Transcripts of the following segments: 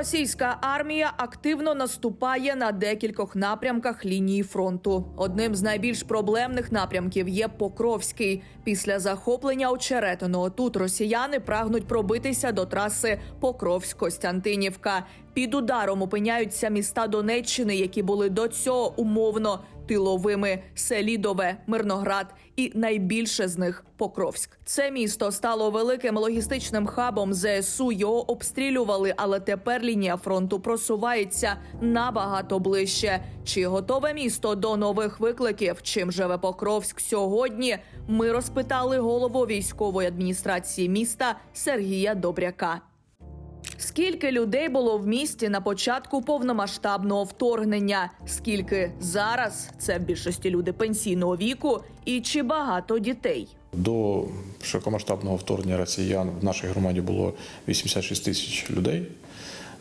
Російська армія активно наступає на декількох напрямках лінії фронту. Одним з найбільш проблемних напрямків є Покровський. Після захоплення очеретиного тут росіяни прагнуть пробитися до траси Покровськ-Костянтинівка. Під ударом опиняються міста Донеччини, які були до цього умовно тиловими Селідове, Мирноград і найбільше з них Покровськ. Це місто стало великим логістичним хабом ЗСУ. Його обстрілювали, але тепер лінія фронту просувається набагато ближче. Чи готове місто до нових викликів? Чим живе Покровськ сьогодні? Ми розпитали голову військової адміністрації міста Сергія Добряка. Скільки людей було в місті на початку повномасштабного вторгнення? Скільки зараз це в більшості люди пенсійного віку, і чи багато дітей? До широкомасштабного вторгнення росіян в нашій громаді було 86 тисяч людей.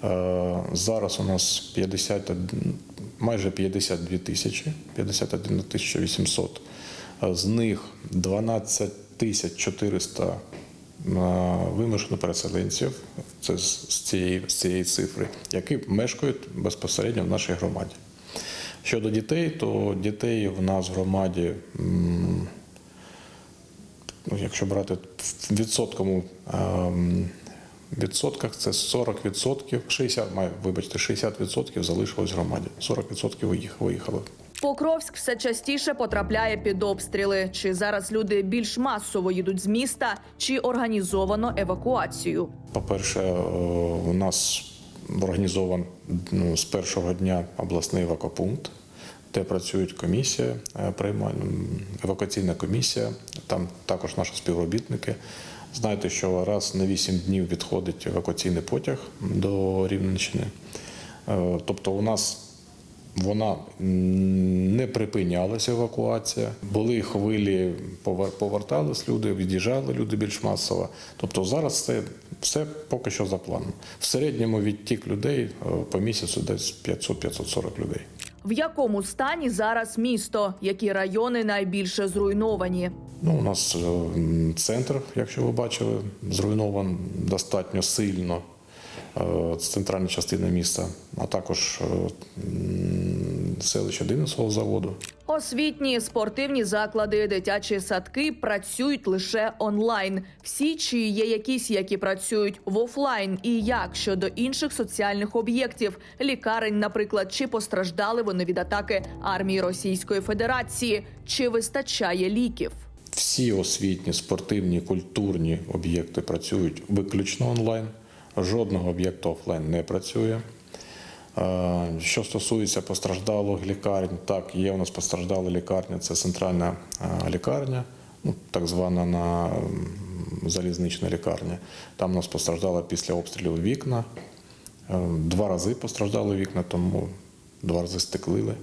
Е, Зараз у нас 50, майже 52 тисячі, 51 тисяча 800. Е, З них 12 тисяч 400 е, вимушено переселенців, це з цієї, з цієї цифри, які мешкають безпосередньо в нашій громаді. Щодо дітей, то дітей в нас в громаді ну, якщо брати в відсотковому ем, відсотках, це 40 відсотків, 60, маю, вибачте, 60 відсотків залишилось в громаді. 40 відсотків їх виїхали. Покровськ все частіше потрапляє під обстріли. Чи зараз люди більш масово їдуть з міста, чи організовано евакуацію? По-перше, е, у нас організован ну, з першого дня обласний евакопункт, де працюють комісія, е, евакуаційна комісія, там також наші співробітники. Знаєте, що раз на 8 днів відходить евакуаційний потяг до Рівненщини. Е, Тобто у нас вона не припинялася евакуація. Були хвилі, повер- повертались люди, від'їжджали люди більш масово. Тобто зараз це все поки що за планом. В середньому відтік людей е, по місяцю десь 500-540 людей. В якому стані зараз місто? Які райони найбільше зруйновані? Ну, у нас е, центр, якщо ви бачили, зруйнован достатньо сильно. Е, Це центральна частина міста, а також м, селище Динисового заводу. Освітні, спортивні заклади, дитячі садки працюють лише онлайн. Всі чи є якісь, які працюють в офлайн, і як щодо інших соціальних об'єктів, лікарень, наприклад, чи постраждали вони від атаки армії Російської Федерації, чи вистачає ліків? Всі освітні, спортивні, культурні об'єкти працюють виключно онлайн. Жодного об'єкту офлайн не працює. Е, Що стосується постраждалих лікарень, так, є у нас постраждала лікарня, це центральна е, лікарня, ну, так звана на залізнична лікарня. Там у нас постраждала після обстрілів вікна. Е, Два рази постраждали вікна, тому два рази стеклили.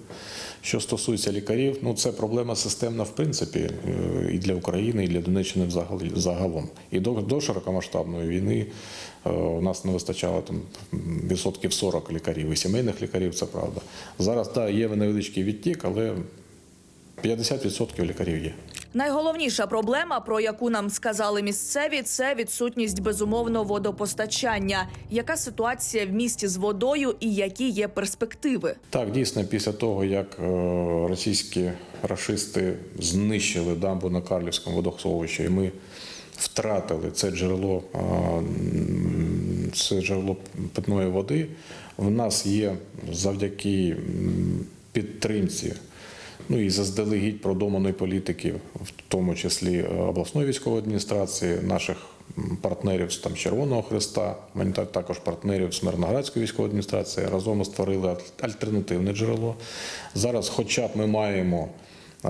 Що стосується лікарів, ну це проблема системна в принципі е, і для України, і для Донеччини загалом. І до, до широкомасштабної війни е, у нас не вистачало там відсотків 40 лікарів, і сімейних лікарів, це правда. Зараз так, є невеличкий відтік, але 50% лікарів є. Найголовніша проблема, про яку нам сказали місцеві, це відсутність безумовно водопостачання. Яка ситуація в місті з водою і які є перспективи? Так, дійсно, після того, як е, російські рашисти знищили дамбу на Карлівському водосховищі, і ми втратили це джерело, е, це джерело питної води, в нас є завдяки підтримці. Ну і заздалегідь продуманої політики, в тому числі е, обласної військової адміністрації, наших партнерів з там Червоного Христа, також партнерів з Мирноградської військової адміністрації. Разом створили аль- альтернативне джерело. Зараз, хоча б ми маємо е,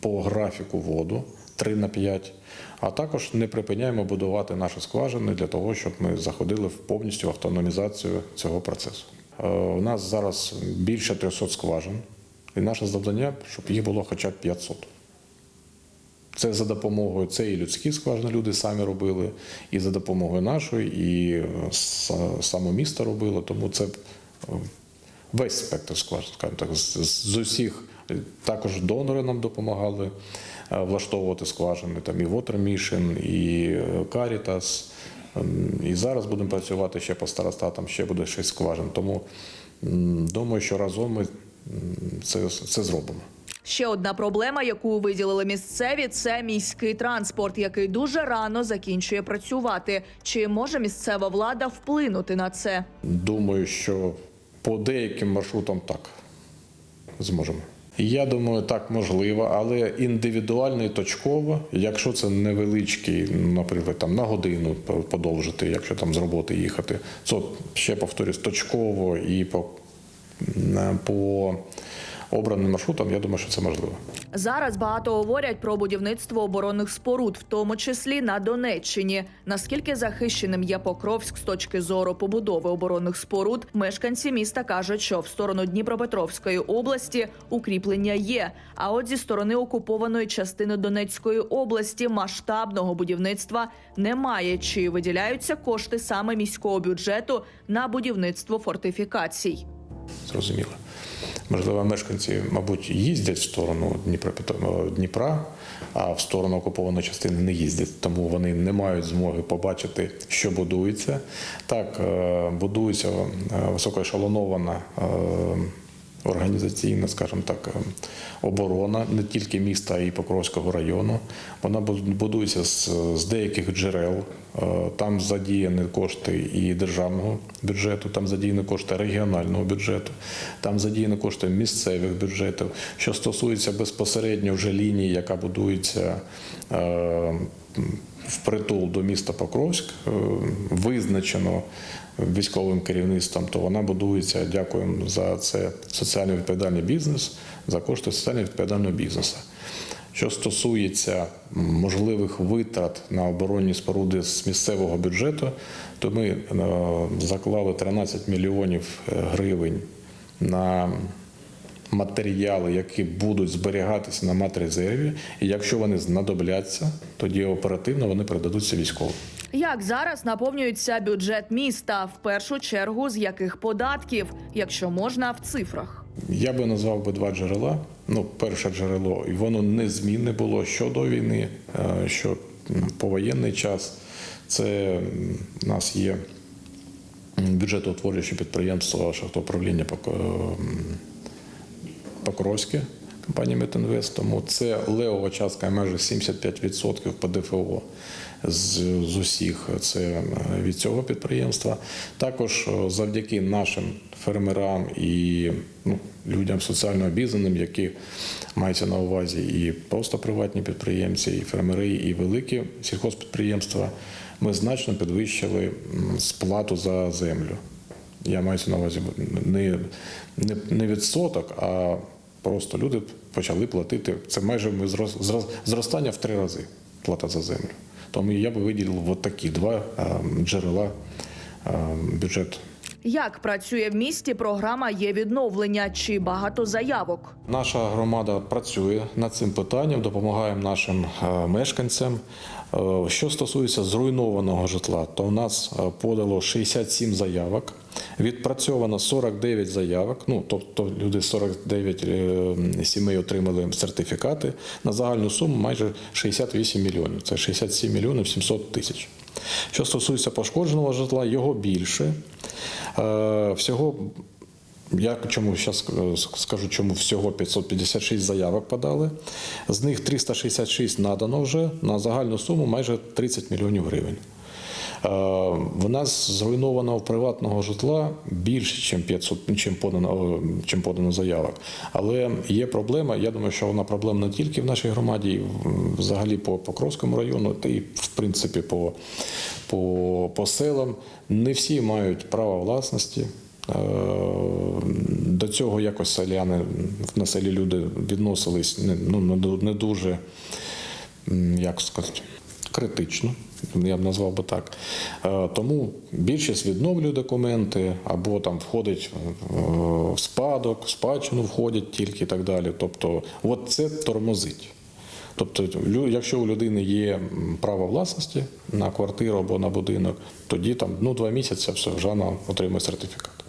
по графіку воду 3 на 5, а також не припиняємо будувати наші скважини для того, щоб ми заходили в повністю автономізацію цього процесу. Е, У нас зараз більше 300 скважин, і наше завдання, щоб їх було хоча б 500. Це за допомогою, це і людські скважини люди самі робили, і за допомогою нашої, і е, с- саме місто робило. Тому це е, весь спектр скважин, так, з, усіх. Також донори нам допомагали е, влаштовувати скважини, там і Water і Caritas, Ем, І зараз будемо працювати ще по старостатам, ще буде шість скважин. Тому думаю, що разом ми це, це зробимо. Ще одна проблема, яку виділили місцеві, це міський транспорт, який дуже рано закінчує працювати. Чи може місцева влада вплинути на це? Думаю, що по деяким маршрутам так зможемо. Я думаю, так можливо, але індивідуально і точково, якщо це невеличкий, наприклад, там на годину подовжити, якщо там з роботи їхати, це ще повторюсь, точково і по, по обраним маршрутам, я думаю, що це можливо. Зараз багато говорять про будівництво оборонних споруд, в тому числі на Донеччині. Наскільки захищеним є Покровськ з точки зору побудови оборонних споруд, мешканці міста кажуть, що в сторону Дніпропетровської області укріплення є. А от зі сторони окупованої частини Донецької області масштабного будівництва немає. Чи виділяються кошти саме міського бюджету на будівництво фортифікацій? Зрозуміло. Можливо, мешканці, мабуть, їздять в сторону Дніпропетро- Дніпра, а в сторону окупованої частини не їздять, тому вони не мають змоги побачити, що будується. Так, е, будується е, високоешелонована е, організаційна, скажімо так, е, оборона не тільки міста, й Покровського району. Вона будується з, з деяких джерел. Е, Там задіяні кошти і державного бюджету, там задіяні кошти регіонального бюджету, там задіяні кошти місцевих бюджетів. Що стосується безпосередньо вже лінії, яка будується е, впритул до міста Покровськ, е, визначено військовим керівництвом, то вона будується. Дякуємо за це соціально відповідальний бізнес, за кошти соціально відповідального бізнесу. Що стосується можливих витрат на оборонні споруди з місцевого бюджету, то ми е, заклали 13 мільйонів е, гривень на матеріали, які будуть зберігатися на матрезерві, і якщо вони знадобляться, тоді оперативно вони передадуться військовим. Як зараз наповнюється бюджет міста? В першу чергу з яких податків, якщо можна в цифрах? Я би назвав би два джерела. Ну, перше джерело, і воно незмінне було що до війни, е, що повоєнний час. Це у нас є бюджетоутворююче підприємство шахтоуправління Покровське компанія Метінвест. Тому це левова частка майже 75% по ДФО з, з усіх. Це е, від цього підприємства. Також е, завдяки нашим фермерам і ну, людям соціально обізнаним, які маються на увазі і просто приватні підприємці, і фермери, і великі сільхозпідприємства, ми значно підвищили сплату за землю. Я маю на увазі не, не, не відсоток, а просто люди почали платити. Це майже ми зрос- зрос- зростання в три рази плата за землю. Тому я би виділив от такі два е, джерела е, бюджету. Як працює в місті програма є відновлення чи багато заявок? Наша громада працює над цим питанням, допомагаємо нашим е, мешканцям. Що стосується зруйнованого житла, то в нас подало 67 заявок, відпрацьовано 49 заявок. Ну тобто люди 49 е, сімей отримали сертифікати на загальну суму майже 68 мільйонів. Це 67 мільйонів 700 тисяч. Що стосується пошкодженого житла, його більше. Е, Всього я чому зараз скажу, чому всього 556 заявок подали. З них 366 надано вже на загальну суму майже 30 мільйонів гривень. Е, В нас зруйновано приватного житла більше, ніж 500, чим подано, чим подано заявок. Але є проблема. Я думаю, що вона проблема не тільки в нашій громаді, і взагалі по Покровському району, та і в принципі по, по, по селам. Не всі мають право власності. Е, До цього якось селяни на селі люди відносились ну, не дуже, як сказати, критично. Я б назвав би так. Е, Тому більшість відновлює документи або там входить е, в спадок, в спадщину входять тільки і так далі. Тобто, от це тормозить. Тобто, якщо у людини є право власності на квартиру або на будинок, тоді там ну два місяці все вже вона отримує сертифікат.